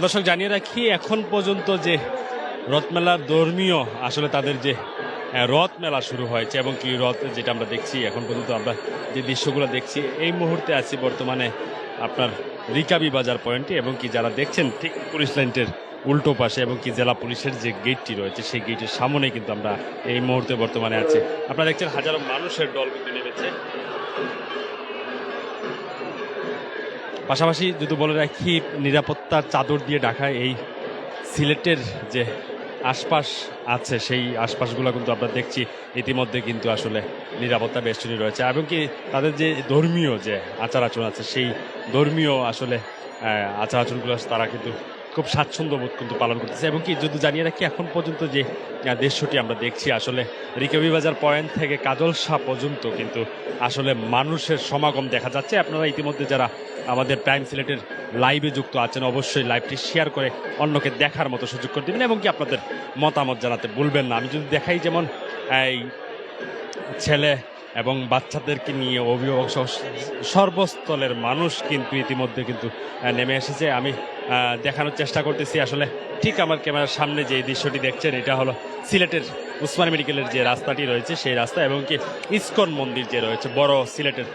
দর্শক, জানিয়ে রাখি, এখন পর্যন্ত যে রথমেলার ধর্মীয় আসলে তাদের যে রথ মেলা শুরু হয়েছে এবং কি রথ যেটা আমরা দেখছি, এখন পর্যন্ত আমরা যে দৃশ্যগুলো দেখছি, এই মুহূর্তে আছি বর্তমানে আপনার রিকাবি বাজার পয়েন্টে এবং কি যারা দেখছেন, ঠিক পুলিশ লাইনটের উল্টো পাশে এবং কি জেলা পুলিশের যে গেটটি রয়েছে, সেই গেটের সামনে কিন্তু আমরা এই মুহূর্তে বর্তমানে আছি। আপনারা দেখছেন হাজারো মানুষের দল কিন্তু নেমেছে। পাশাপাশি যদি বলে রাখি, নিরাপত্তার চাদর দিয়ে ঢাকা এই সিলেটের যে আশপাশ আছে, সেই আশপাশগুলো কিন্তু আমরা দেখছি। ইতিমধ্যে কিন্তু আসলে নিরাপত্তা বেষ্টনী রয়েছে। এবং কি তাদের যে ধর্মীয় যে আচার আচরণ আছে, সেই ধর্মীয় আসলে আচার আচরণগুলো তারা কিন্তু খুব স্বাচ্ছন্দ্য বোধ কিন্তু পালন করতেছে। এবং কি যদি জানিয়ে রাখি, এখন পর্যন্ত যে দৃশ্যটি আমরা দেখছি, আসলে রিকবি বাজার পয়েন্ট থেকে কাজল শাহ পর্যন্ত কিন্তু আসলে মানুষের সমাগম দেখা যাচ্ছে। আপনারা ইতিমধ্যে যারা আমাদের প্রাইম সিলেটের লাইভে যুক্ত আছেন। অবশ্যই লাইভটি শেয়ার করে অন্যকে দেখার মতো সুযোগ করে দেবেন এবং কি আপনাদের মতামত জানাতে ভুলবেন না। আমি যদি দেখাই যেমন, এই ছেলে এবং বাচ্চাদেরকে নিয়ে অভিভাবক সহ সর্বস্থলের মানুষ কিন্তু ইতিমধ্যে কিন্তু নেমে এসেছে। আমি দেখানোর চেষ্টা করতেছি। আসলে ঠিক আমার ক্যামেরার সামনে যে দৃশ্যটি দেখছেন, এটা হলো সিলেটের উসমান মেডিকেলের যে রাস্তাটি রয়েছে, সেই রাস্তা এবং কি ইস্কন মন্দির যে রয়েছে, বড় সিলেটের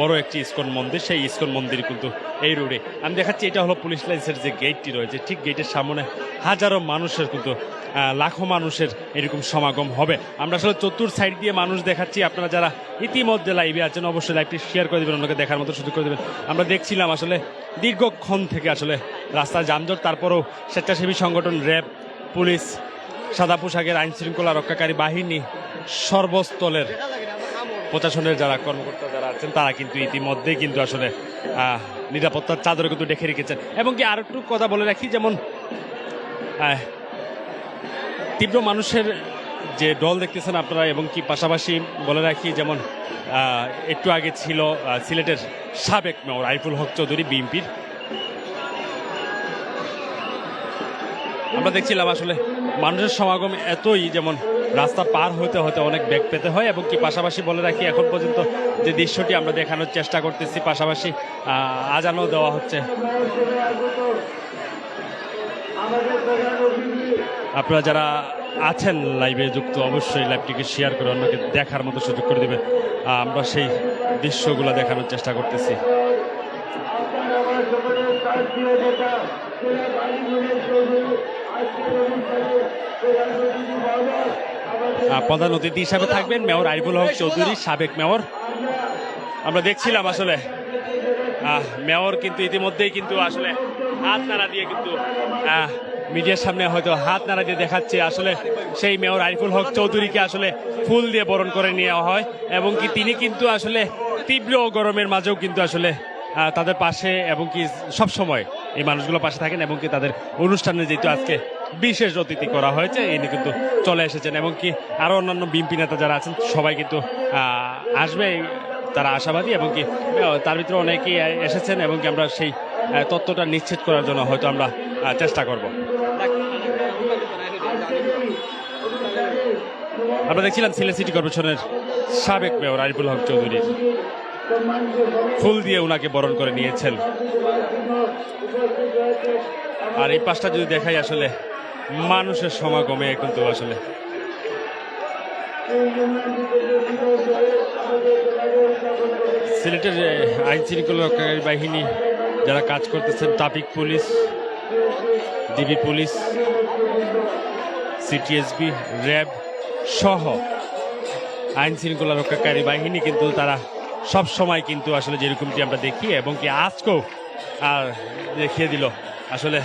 বড় একটি ইস্কন মন্দির, সেই ইস্কন মন্দির কিন্তু এই রোডে। আমি দেখাচ্ছি, এটা হলো পুলিশ লাইন্সের যে গেটটি রয়েছে, ঠিক গেটের সামনে হাজারো মানুষের কিন্তু লাখো মানুষের এরকম সমাগম হবে। আমরা আসলে চতুর সাইড দিয়ে মানুষ দেখাচ্ছি, আপনারা যারা ইতিমধ্যে লাইভে আছেন, অবশ্যই লাইভটি শেয়ার করে দেবেন, অন্যকে দেখার মতো সুযোগ করে দেবেন। আমরা দেখছিলাম আসলে দীর্ঘক্ষণ থেকে আসলে রাস্তায় যানজট, তারপরেও স্বেচ্ছাসেবী সংগঠন র্যাব, পুলিশ, সাদা পোশাকের আইন শৃঙ্খলা রক্ষাকারী বাহিনী, সর্বস্তলের প্রশাসনের যারা কর্মকর্তা আছেন তারা কিন্তু ইতিমধ্যেই কিন্তু আসলে নিরাপত্তার চাদরে কিন্তু ডেকে রেখেছেন। এবং কি আর একটু কথা বলে রাখি, যেমন তীব্র মানুষের যে দল দেখতেছেন আপনারা, এবং কি পাশাপাশি বলে রাখি, যেমন একটু আগে ছিল সিলেটের সাবেক মেয়র আইফুল হক চৌধুরী, বিএনপির। আমরা দেখছিলাম আসলে মানুষের সমাগম এতই, যেমন রাস্তা পার হতে হতে অনেক বেগ পেতে হয় এবং কি পাশাপাশি বলে রাখি এখন পর্যন্ত যে দৃশ্যটি আমরা দেখানোর চেষ্টা করতেছি পাশাপাশি আজানও দেওয়া হচ্ছে। আপনারা যারা আছেন লাইভে যুক্ত অবশ্যই লাইভটিকে শেয়ার করে অন্যকে দেখার মতো সুযোগ করে আহ, আমরা সেই দৃশ্যগুলো দেখানোর চেষ্টা করতেছি। প্রধান অতিথি হিসাবে থাকবেন মেয়র আরিফুল হক চৌধুরী, সাবেক মেয়র। আমরা দেখছিলাম আসলে। মেয়র কিন্তু ইতিমধ্যেই কিন্তু আসলে হাত নাড়া দিয়ে কিন্তু মিডিয়ার সামনে হয়তো হাত নাড়া দিয়ে দেখাচ্ছে আসলে সেই মেয়র আরিফুল হক চৌধুরীকে আসলে ফুল দিয়ে বরণ করে নেওয়া হয় এবং কি তিনি কিন্তু আসলে তীব্র গরমের মাঝেও কিন্তু আসলে তাদের পাশে এবং কি সব সময় এই মানুষগুলো পাশে থাকেন এবং কি তাদের অনুষ্ঠানে যেহেতু আজকে বিশেষ অতিথি করা হয়েছে। ইনি কিন্তু চলে এসেছেন। এবং কি আরও অন্যান্য বিএনপি নেতা যারা আছেন, সবাই কিন্তু আসবে। তারা আশাবাদী এবং কি তার ভিতরে অনেকেই এসেছেন এবং কি আমরা সেই তত্ত্বটা নিশ্চিত করার জন্য হয়তো আমরা চেষ্টা করব। আমরা দেখছিলাম সিলেট সিটি কর্পোরেশনের সাবেক মেয়র আরিফুল হক চৌধুরীর ফুল দিয়ে ওনাকে বরণ করে নিয়েছেন। আর এই পাশটা যদি দেখাই আসলে মানুষের সমাগমে কিন্তু আসলে। সিলেটের আইন শৃঙ্খলা রক্ষাকারী বাহিনী যারা কাজ করতেছেন traffic police, DB police, CTSB, RAB সহ আইন শৃঙ্খলা রক্ষাকারী বাহিনী কিন্তু তারা সব সময় কিন্তু আসলে যেরকমটি আমরা দেখি এবং কি আজকেও আর দেখিয়ে দিল। আসলে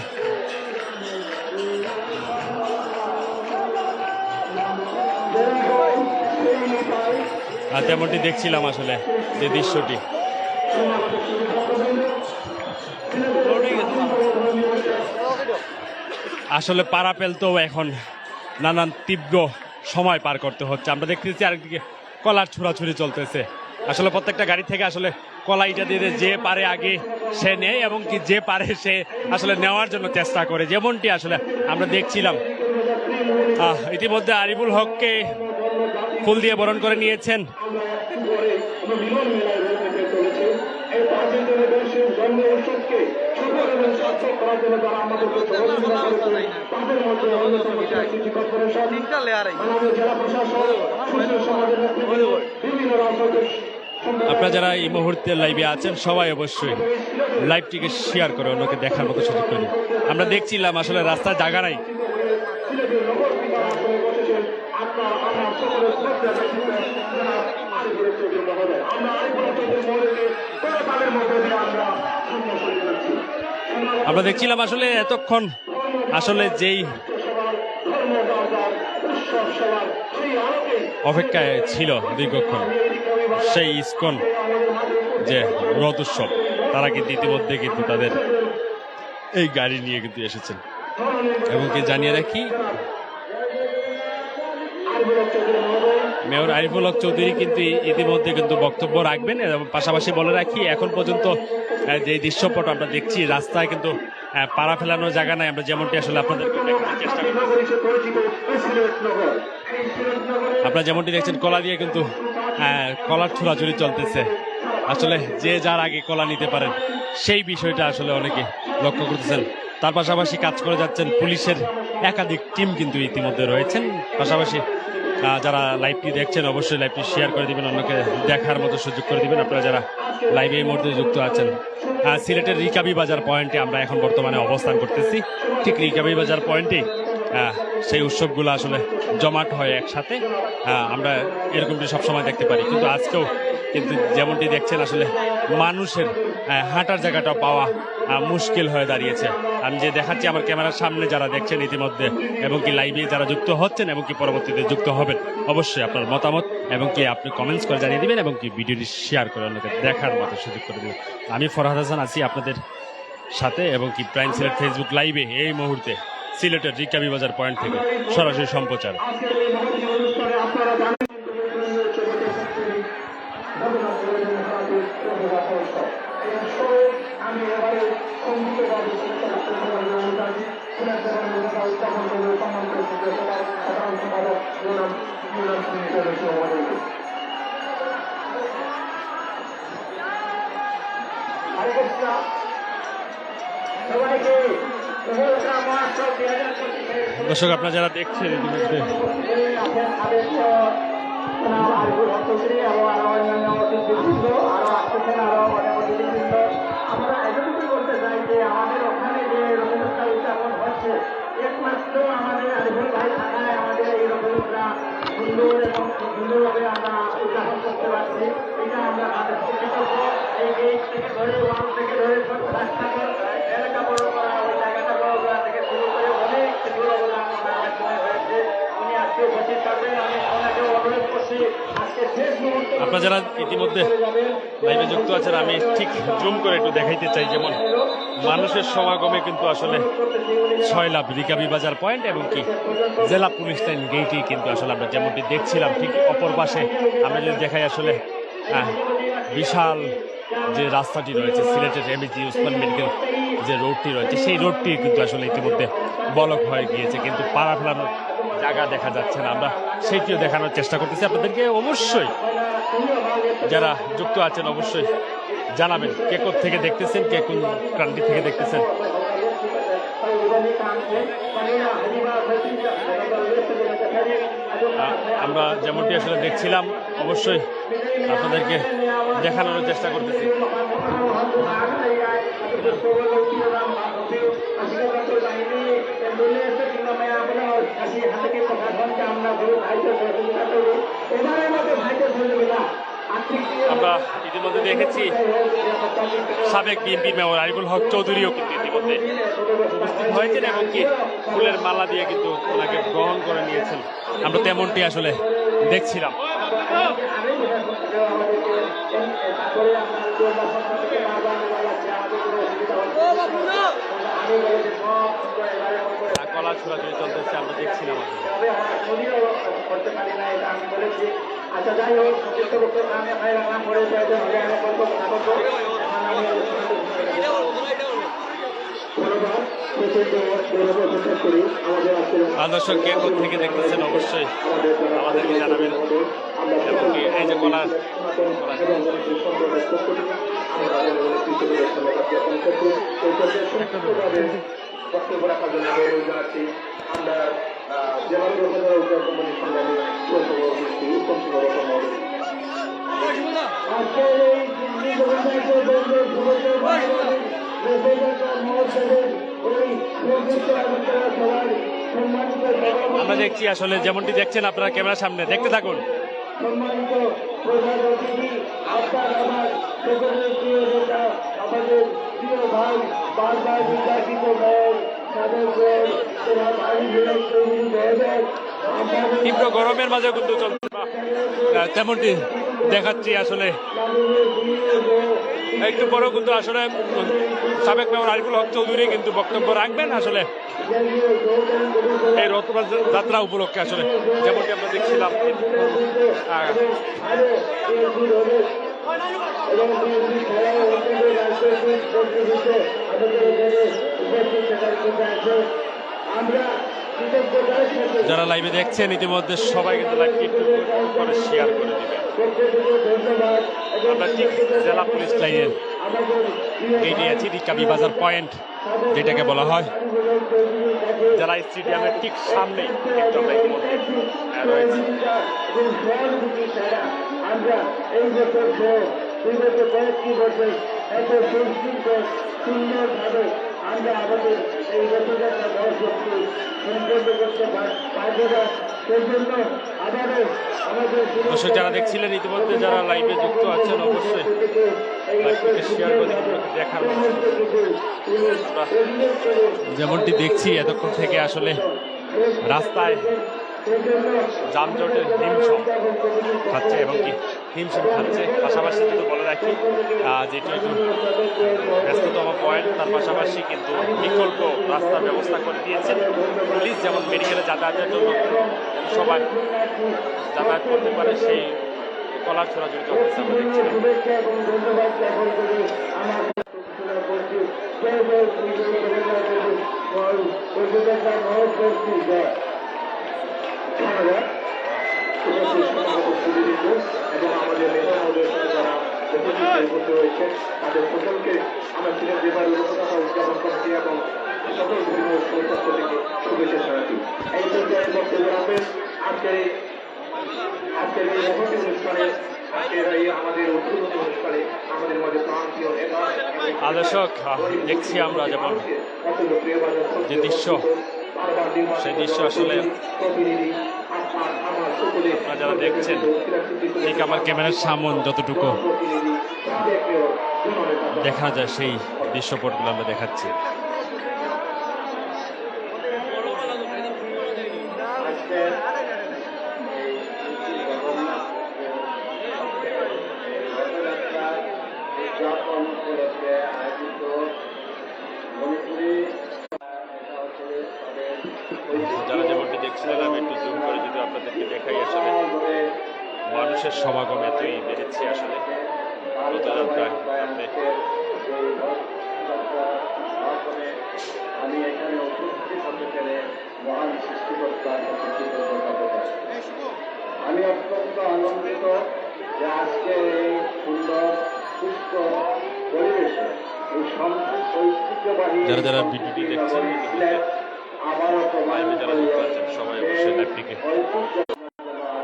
তেমনটি দেখছিলাম আসলে যে দৃশ্যটি। আসলে পাড়া পেলতেও এখন নানান তীব্র সময় পার করতে হচ্ছে। আমরা দেখতেছি আরেকদিকে কলার ছোড়াছুড়ি চলতেছে। আসলে প্রত্যেকটা গাড়ি থেকে আসলে কলাইটা দিয়ে দিয়ে যে পারে আগে সে নেয় এবং কি যে পারে সে আসলে নেওয়ার জন্য চেষ্টা করে। যেমনটি আসলে আমরা দেখছিলাম। ইতিমধ্যে আরিফুল হককে ফুল দিয়ে বরণ করে নিয়েছেন। আপনারা যারা এই মুহূর্তে লাইভে আছেন সবাই অবশ্যই লাইভটিকে শেয়ার করে অন্যকে দেখার মতো সুযোগ করে আমরা দেখছিলাম আসলে রাস্তায় জায়গা নাই। আমরা দেখছিলাম আসলে এতক্ষণ আসলে যেই অপেক্ষায় ছিল দীর্ঘক্ষণ, সেই ইস্কন যে রথ উৎসব, তারা কিন্তু ইতিমধ্যে কিন্তু তাদের এই গাড়ি নিয়ে কিন্তু এসেছেন। এবং কি জানিয়ে রাখি মেয়র আরিফুল হক চৌধুরী কিন্তু ইতিমধ্যে কিন্তু বক্তব্য রাখবেন, এবং পাশাপাশি বলে রাখি, এখন পর্যন্ত যে দৃশ্যপট আমরা দেখছি, রাস্তায় কিন্তু পাড়া ফেলানোর জায়গা নাই। আমরা যেমনটি আসলে আপনাদের আপনারা যেমনটি দেখছেন, কলা দিয়ে কিন্তু কলার ছোড়াছুড়ি চলতেছে। আসলে যে যার আগে কলা নিতে পারেন, সেই বিষয়টা আসলে অনেকে লক্ষ্য করতেছেন। তার পাশাপাশি কাজ করে যাচ্ছেন পুলিশের একাধিক টিম কিন্তু ইতিমধ্যে রয়েছেন। পাশাপাশি যারা লাইভটি দেখছেন, অবশ্যই লাইভটি শেয়ার করে দিবেন, অন্যকে দেখার মতো সুযোগ করে দিবেন। আপনারা যারা লাইভে এই মুহূর্তে যুক্ত আছেন সিলেটের রিকাবি বাজার পয়েন্টে আমরা এখন বর্তমানে অবস্থান করতেছি। ঠিক রিকাবি বাজার পয়েন্টে সেই উৎসবগুলো আসলে জমাট হয় একসাথে। আমরা এরকমটি সবসময় দেখতে পারি। কিন্তু আজকেও কিন্তু যেমনটি দেখছেন, আসলে মানুষের হাঁটার জায়গাটা পাওয়া মুশকিল হয়ে দাঁড়িয়েছে। আমি যে দেখাচ্ছি, আমার ক্যামেরার সামনে যারা দেখছেন ইতিমধ্যে, এবং কি লাইভে যারা যুক্ত হচ্ছেন, এবং কি পরবর্তীতে যুক্ত হবেন, অবশ্যই আপনার মতামত, এবং কি আপনি কমেন্টস করে জানিয়ে দিবেন, এবং কি ভিডিওটি শেয়ার করে অন্যকে দেখার মতো সুযোগ করে দেবেন। আমি ফরহাদ হাসান আছি আপনাদের সাথে, এবং কি প্রাইম সিলেট ফেসবুক লাইভে এই মুহূর্তে সিলেটের রিকাবি বাজার পয়েন্ট থেকে সরাসরি সম্প্রচার। দর্শক, আপনারা যারা দেখছেন আমরা এতটুকু বলতে চাই যে আমাদের ওখানে যে রবীন্দ্রতা উদযাপন হচ্ছে একমাত্র আমাদের আরিফুল ভাই থাকায় আমাদের এই রকমটা সুন্দর এবং সুন্দরভাবে আমরা উদযাপন করতে পারছি। এটা আমরা তাদের করব। এই গেট থেকে ধরে, ওয়ান থেকে ধরে এলাকা বড় করা, ওই জায়গাটা বড় করা থেকে শুরু করে অনেক কিছু অবদান সময় হয়েছে আপনারা যারা ইতিমধ্যে লাইভে যুক্ত আছেন আমি ঠিক জুম করে একটু দেখাইতে চাই যেমন মানুষের সমাগমে কিন্তু আসলে ছয় লাভ রিকাবি বাজার পয়েন্ট এবং কি জেলা পুলিশ লাইন গেটই কিন্তু আসলে আমরা যেমনটি দেখছিলাম ঠিক অপর পাশে আমরা যদি দেখাই আসলে বিশাল যে রাস্তাটি রয়েছে সিলেটের এমএজি উসমান মেডিকেল যে রোডটি রয়েছে সেই রোডটি কিন্তু আসলে ইতিমধ্যে বলক হয়ে গিয়েছে কিন্তু পাড়া ফেলানোর জায়গা দেখা যাচ্ছে না। আমরা সেইটিও দেখানোর চেষ্টা করতেছি আপনাদেরকে। অবশ্যই যারা যুক্ত আছেন, অবশ্যই জানাবেন কে থেকে দেখতেছেন, কে কোন কান্ট্রি থেকে দেখতেছেন। আমরা যেমনটি আসলে দেখছিলাম, অবশ্যই আপনাদেরকে দেখানোর চেষ্টা করতেছি। আমরা ইতিমধ্যে দেখেছি সাবেক বিএনপি মেয়র আরিফুল হক চৌধুরীও কিন্তু ইতিমধ্যে উপস্থিত হয়েছেন এবং কি ফুলের মালা দিয়ে কিন্তু ওনাকে গ্রহণ করে নিয়েছেন। আমরা তেমনটি আসলে দেখছিলাম। কলা ছোড়াছুড়ি চলতেছে, আমরা দেখছিলাম। আচ্ছা যাই হোক সংক্ষিপ্ত বক্তব্য আমি রাখলাম পরে আমি বলব কথা দর্শক কে থেকে দেখতেছেন অবশ্যই আমাদেরকে জানাবেন। এমনকি এই যে কলার বক্তব্য রাখার জন্য আমরা আমরা দেখছি আসলে যেমনটি দেখছেন আপনারা ক্যামেরার সামনে। দেখতে থাকুন। আমাদের প্রিয় ভাই বারবার জনাব আলিমুল্লাহ চৌধুরী মহোদয় আমাদের তীব্র গরমের মাঝে কিন্তু চলছে তেমনটি দেখাচ্ছি আসলে। একটু পরেও কিন্তু আসলে সাবেক মেয়র আরিফুল হক চৌধুরী কিন্তু বক্তব্য রাখবেন আসলে। এই রথযাত্রা উপলক্ষে আসলে যেমনটি আমরা দেখছিলাম। আমরা যারা লাইভে দেখছেন, ইতিমধ্যে সবাই কিন্তু লাইভটি একটু করে শেয়ার করে দিবেন আমরা ঠিক জেলা পুলিশ লাইনের গেটে আছি রিকাবি বাজার পয়েন্ট, যেটাকে বলা হয়। জেলা স্টেডিয়ামের ঠিক কিন্তু আমরা এই বছর কয়েকটি বছর এত সুন্দরভাবে আমরা আমাদের দর্শক যারা দেখছিলেন ইতিমধ্যে যারা লাইভে যুক্ত আছেন, অবশ্যই শেয়ার করে যেমনটি দেখছি, এতক্ষণ থেকে আসলে রাস্তায় যানজটের হিমশম খাচ্ছে এবং কি হিমশিম খাচ্ছে। পাশাপাশি কিন্তু বলে রাখি যেটি একটু ব্যস্ততম পয়েন্ট তার পাশাপাশি কিন্তু বিকল্প রাস্তার ব্যবস্থা করে দিয়েছেন। পুলিশ যেমন মেডিকেলে যাতায়াতের জন্য সবাই যাতায়াত করতে পারে, সেই কলার ছোড়াছড়ি চলতেছে আমরা সমস্ত সুদীর্ঘ এবং আমাদের নেতা মহোদয়ের সাথে যারা উপস্থিত উপস্থিত হয়েছেন তাদের সকলকে আমরা সিলেট বিভাগ রথযাত্রা উদযাপন কমিটি এবং সকল ধর্মীয় সংস্থা থেকে শুভেচ্ছা জানাচ্ছি। এই পর্যায়ে বক্তব্য রাখবেন আজকের আজকের এই মহতি অনুষ্ঠানে আজকের এই আমাদের উদ্বোধনী অনুষ্ঠানে আমাদের মাঝে প্রান্তীয় নেতা এবং আর দর্শক দেখছি আমরা যেমন যে দৃশ্য, সেই দৃশ্য আসলে যারা দেখছেন ঠিক আমার ক্যামেরার সামন যতটুকু দেখা যায় সেই দৃশ্যপটগুলো আমরা দেখাচ্ছি। আমি অত্যন্ত আনন্দিত যে আজকে এই সুন্দর সুস্থ পরিবেশে এই সম- ঐতিহ্যবাহী যারা যারা ভিডিওটি দেখছেন, আবারও হয়ে সবাই অবশ্যই ঐতিহ্য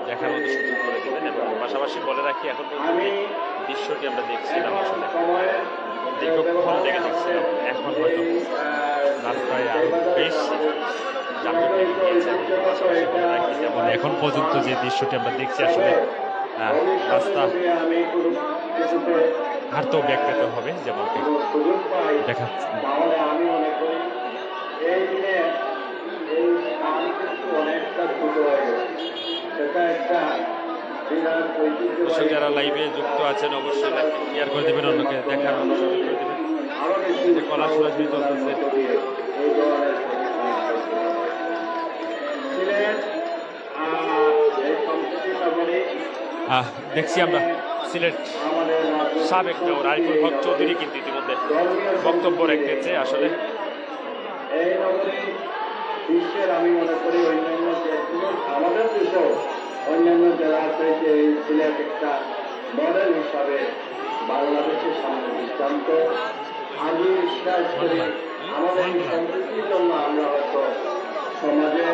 দেখার মতো সুযোগ করে দেবেন এবং পাশাপাশি বলে রাখি এখন পর্যন্ত দৃশ্যটি আমরা দেখছিলাম আসলে দীর্ঘক্ষণ থেকে দেখছিলাম এখন হয়তো রাস্তায় বেশ। যেমন এখন পর্যন্ত যে দৃশ্যটি আমরা দেখছি, আসলে রাস্তা কিছুতে হাঁটতেও ব্যাগ হবে, যেমন বিরাট দর্শক যারা লাইভে যুক্ত আছেন, অবশ্যই শেয়ার করে দেবেন, অন্যকে দেখার সুযোগ করে দেবেন। আরও কলা সরাসরি চলতেছে। দেখছি আমরা সিলেট সাবেক মেয়র আরিফুল হক চৌধুরী কিন্তু ইতিমধ্যে বক্তব্য রেখেছে আসলে। আমি মনে করি অন্যান্য আমাদের সিলেট হিসাবে আমি আমরা সমাজে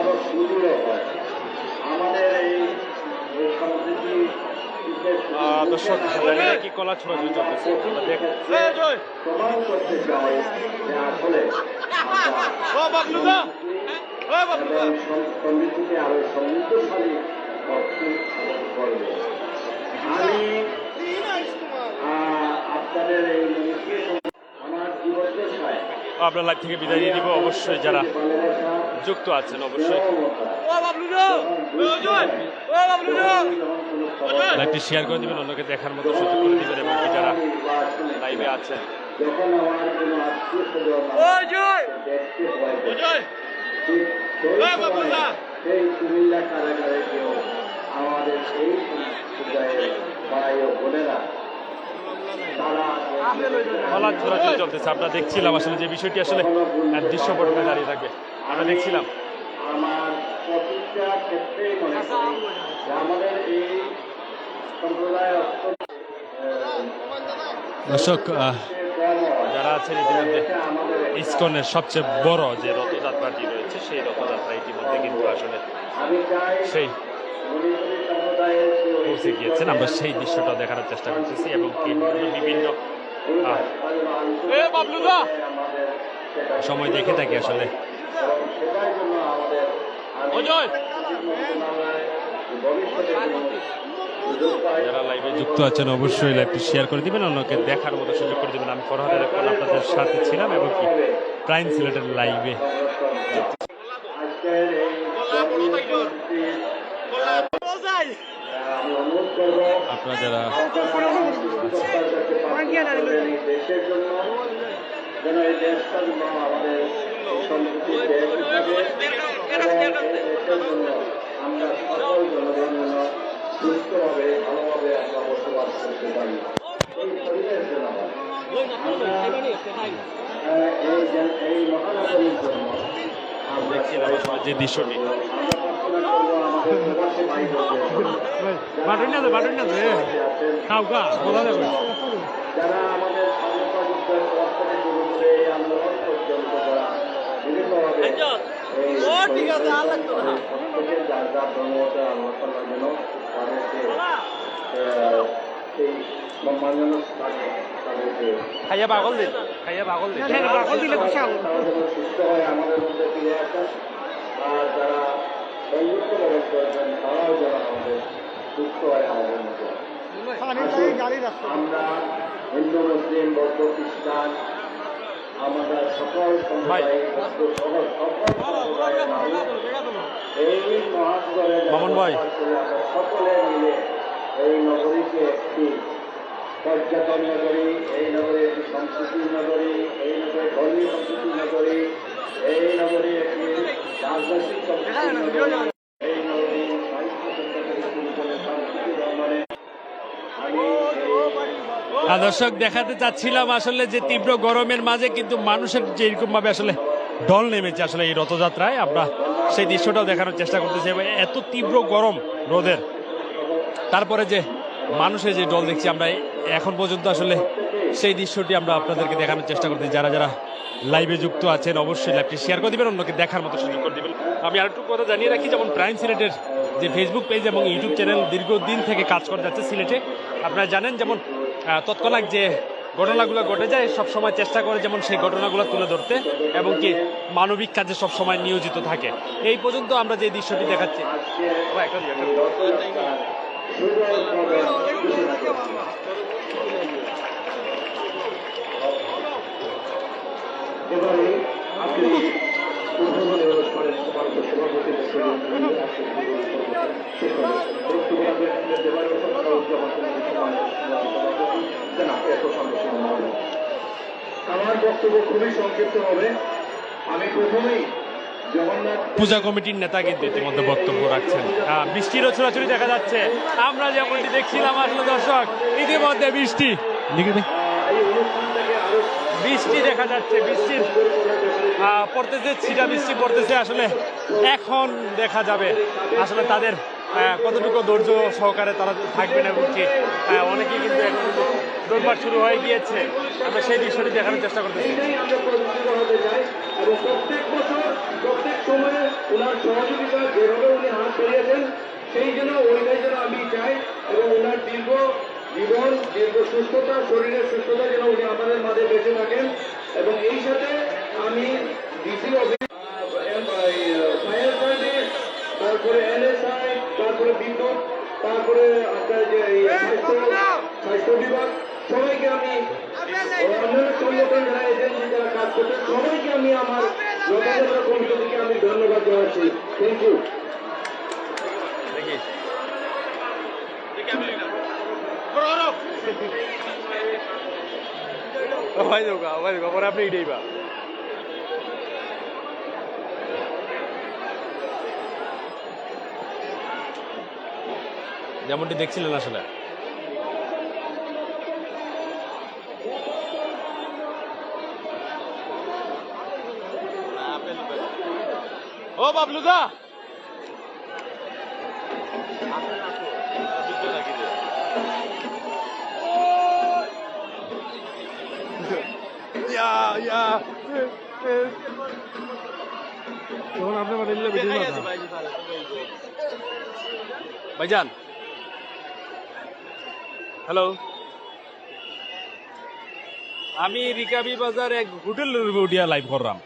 আরও সুদৃঢ় হয়। আমাদের এই এই সম্প্রীতি আহ, দর্শক জানি না কি কলা ছোড়াছুড়ি চলতেছে। আমরা প্রমাণ করতে চাই যে আসলে সমৃদ্ধিকে আরও সমৃদ্ধশালী করবে। আমি আপনাদের এই আমার জীবদ্দশায় আমরা লাইভ থেকে বিদায় নিয়ে দিব। অবশ্যই যারা যুক্ত আছেন অবশ্যই। লাইভটি শেয়ার করে দেবেন অন্যকে দেখার মতো সুযোগ করে দিবেন এবং যারা লাইভে আছেন। আমাদের সেই ভাই ও বোনেরা ছোড়াছুড়ি চলতেছে। আমরা দেখছিলাম আসলে যে বিষয়টি আসলে দৃশ্যপট হয়ে দাঁড়িয়ে থাকবে। আমরা দেখছিলাম। দর্শক যারা আছেন ইতিমধ্যে, ইসকনের সবচেয়ে বড় যে রথযাত্রাটি রয়েছে, সেই রথযাত্রা ইতিমধ্যে কিন্তু আসলে সেই পৌঁছে গিয়েছেন। আমরা সেই দৃশ্যটা দেখানোর চেষ্টা করতেছি এবং কি বিভিন্ন সময় দেখে থাকি আসলে। যারা লাইভে যুক্ত আছেন অবশ্যই লাইভটি শেয়ার করে দিবেন অন্যকে দেখার মতো সুযোগ করে দিবেন। আমি ফরহাদের এখন আপনাদের সাথে ছিলাম এবং কি প্রাইম সিলেটের লাইভে এই আমি অনুরোধ করব আপনারা যারা দেশের জন্য যেন এই দেশটা যেন আমাদের সম্প্রীতির দেশ হিসাবে এবং দেশের জন্য আমরা সকল জনগণ যেন সুস্থভাবে ভালোভাবে আমরা বসবাস করতে পারি এই পরিবেশ যেন আমরা এই মহানগরীর জন্য আমরা আসলে যে দৃশ্যটি আমরা প্রার্থনা করব আমাদের প্রবাসী ভাই যারা আমাদের স্বাধীনতা যুদ্ধের পর থেকে শুরু করে এই আন্দোলন পর্যন্ত যারা বিভিন্নভাবে এই প্রত্যেকে যার যার ধর্মতে আল্লাহ তাআলা যেন সেই সম্মানজনক তাদেরকে খাইয়া পাগল দিন খাইয়া পাগল দিন তারা যেন সুস্থ হয় আমাদের মধ্যে ফিরে আসেন আর যারা তারাও যেন আমরা হিন্দু মুসলিম বৌদ্ধ খ্রিস্টান আমরা সকল সম্প্রদায় হিন্দু সকল সম্প্রদায়ের এই সকলে মিলে এই নগরীকে একটি পর্যটন নগরী, এই নগরী একটি সংস্কৃতির নগরী, এই নগরী ধর্মীয় সংস্কৃতির নগরী দর্শক, দেখাতে চাচ্ছিলাম আসলে যে তীব্র গরমের মাঝে, কিন্তু মানুষের যে এরকম ভাবে আসলে ঢল নেমেছে আসলে এই রথযাত্রায়। আমরা সেই দৃশ্যটাও দেখানোর চেষ্টা করতেছি। এত তীব্র গরম রোদের। তারপরে যে মানুষের যে দল দেখছি আমরা, এখন পর্যন্ত আসলে সেই দৃশ্যটি আমরা আপনাদেরকে দেখানোর চেষ্টা করতেছি যারা যারা লাইভে যুক্ত আছেন, অবশ্যই লাইভটি শেয়ার করে দিবেন, অন্যকে দেখার মতো সুযোগ করে দিবেন। আমি আরেকটু কথা জানিয়ে রাখি, যেমন প্রাইম সিলেটের যে ফেসবুক পেজ এবং ইউটিউব চ্যানেল দীর্ঘদিন থেকে কাজ করে যাচ্ছে সিলেটে আপনারা জানেন, যেমন তৎক্ষণাৎ যে ঘটনাগুলো ঘটে যায়, সব সময় চেষ্টা করে যেমন সেই ঘটনাগুলো তুলে ধরতে এবং কি মানবিক কাজে সব সময় নিয়োজিত থাকে। এই পর্যন্ত আমরা যে দৃশ্যটি দেখাচ্ছি ও, একটা দিই, একটা দিই। এবারে আপনি উদ্বোধনী অনুষ্ঠানের সম্মানিত সভাপতি আমার বক্তব্য খুবই সংক্ষিপ্ত হবে। আমি প্রথমেই পূজা কমিটির নেতা কিন্তু ইতিমধ্যে বক্তব্য রাখছেন। আহ, বৃষ্টিরও ছোড়াছুড়ি দেখা যাচ্ছে। আমরা যেমনটি দেখছিলাম আসলে দর্শক ইতিমধ্যে বৃষ্টি। লিখে দে। বৃষ্টি দেখা যাচ্ছে বৃষ্টির পড়তেছে, ছিটা বৃষ্টি পড়তেছে। আসলে এখন দেখা যাবে, আসলে তাদের কতটুকু ধৈর্য সহকারে তারা থাকবেন এবং কি অনেকেই কিন্তু এখন দৌড়বার শুরু হয়ে গিয়েছে। আমরা সেই বিষয়টি দেখানোর চেষ্টা করতেছি। সেই জন্য ওইটাই যেন আমি চাই এবং ওনার দীর্ঘ জীবন দীর্ঘ সুস্থতা শরীরের সুস্থতা যেন উনি আমাদের মাঝে বেঁচে থাকেন। এবং এই সাথে আমি ডিসি ফায়ার সার্ভিস তারপরে এনএসআই তারপরে বিদ্যুৎ তারপরে আপনার যে স্বাস্থ্য স্বাস্থ্য বিভাগ সবাইকে আমি অন্যান্য সংগঠন যারা এজেন্সি যারা কাজ করছে সবাইকে আমি আমার রথযাত্রা কমিটি থেকে আমি ধন্যবাদ জানাচ্ছি। থ্যাংক ইউ দেখি ভাই দেবো ভাই দেবো পরে আপনি এটাই বা যেমনটি দেখছিলেন আসলে ও বাবলুদা ইয়া ইয়া তখন আপনি নিলে ভিডিও না ভাইজান হ্যালো আমি রিকাবি বাজার এক হোটেল উঠিয়া লাইভ করলাম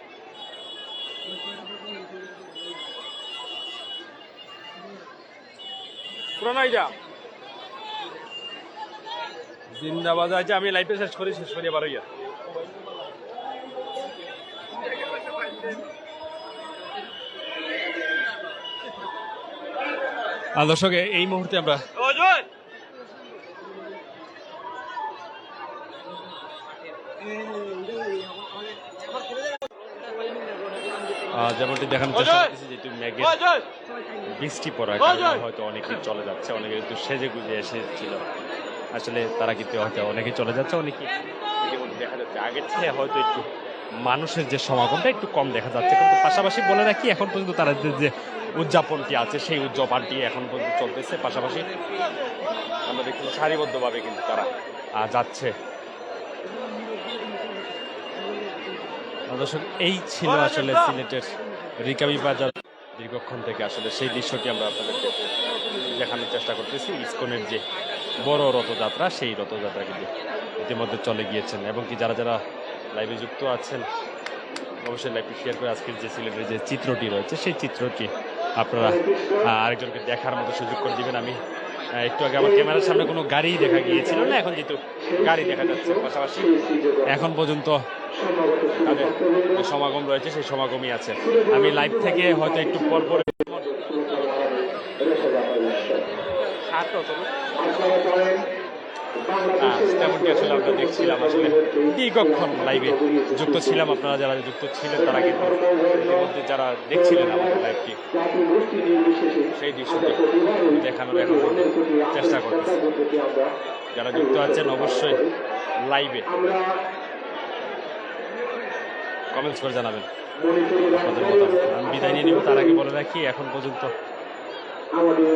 পুরানাই যা জিন্দাবাদ আছে আমি লাইফে শেষ করি শেষ করি আবার ইয়া দর্শক এই মুহূর্তে আমরা যেমনটি চেষ্টা করতেছি যেহেতু মেঘের বৃষ্টি পড়ার কারণে হয়তো অনেকেই চলে যাচ্ছে অনেকে কিন্তু সেজে গুজে এসেছিল। আসলে তারা কিন্তু হয়তো অনেকেই চলে যাচ্ছে ইতিমধ্যে দেখা যাচ্ছে আগের চেয়ে হয়তো একটু মানুষের যে সমাগমটা একটু কম দেখা যাচ্ছে। কিন্তু পাশাপাশি বলে রাখি এখন পর্যন্ত তাদের যে উদযাপনটি আছে, সেই উদযাপনটি এখন পর্যন্ত চলতেছে। পাশাপাশি আমরা দেখছি সারিবদ্ধভাবে কিন্তু তারা যাচ্ছে। দর্শক, এই ছিল আসলে সিলেটের রিকাবি বাজার। দীর্ঘক্ষণ থেকে আসলে সেই দৃশ্যটি আমরা আপনাদেরকে দেখানোর চেষ্টা করতেছি। ইসকনের যে বড় রথযাত্রা, সেই রথযাত্রা কিন্তু ইতিমধ্যে চলে গিয়েছেন। এবং কি যারা যারা লাইভে যুক্ত আছেন, অবশ্যই লাইভটি শেয়ার করে আজকের যে সিলেটের যে চিত্রটি রয়েছে, সেই চিত্রটি আপনারা আরেকজনকে দেখার মতো সুযোগ করে দিবেন। আমি একটু আগে আমার ক্যামেরার সামনে কোনো গাড়ি দেখা গিয়েছিল না, এখন যেহেতু গাড়ি দেখা যাচ্ছে পাশাপাশি। এখন পর্যন্ত তাদের সমাগম রয়েছে, সেই সমাগমই আছে। আমি লাইভ থেকে হয়তো একটু পর পর তেমনটি আসলে আমরা দেখছিলাম আসলে। দীর্ঘক্ষণ লাইভে যুক্ত ছিলাম, আপনারা যারা যুক্ত ছিলেন তারা কিন্তু ইতিমধ্যে যারা দেখছিলেন আমাদের লাইভটি সেই দৃশ্যটি দেখানোর এখন চেষ্টা করতেছি। যারা যুক্ত আছেন অবশ্যই লাইভে কমেন্টস করে জানাবেন। আপনাদের মতামত। আমি বিদায় নিয়ে নিব, তার আগে বলে রাখি, এখন পর্যন্ত আমাদের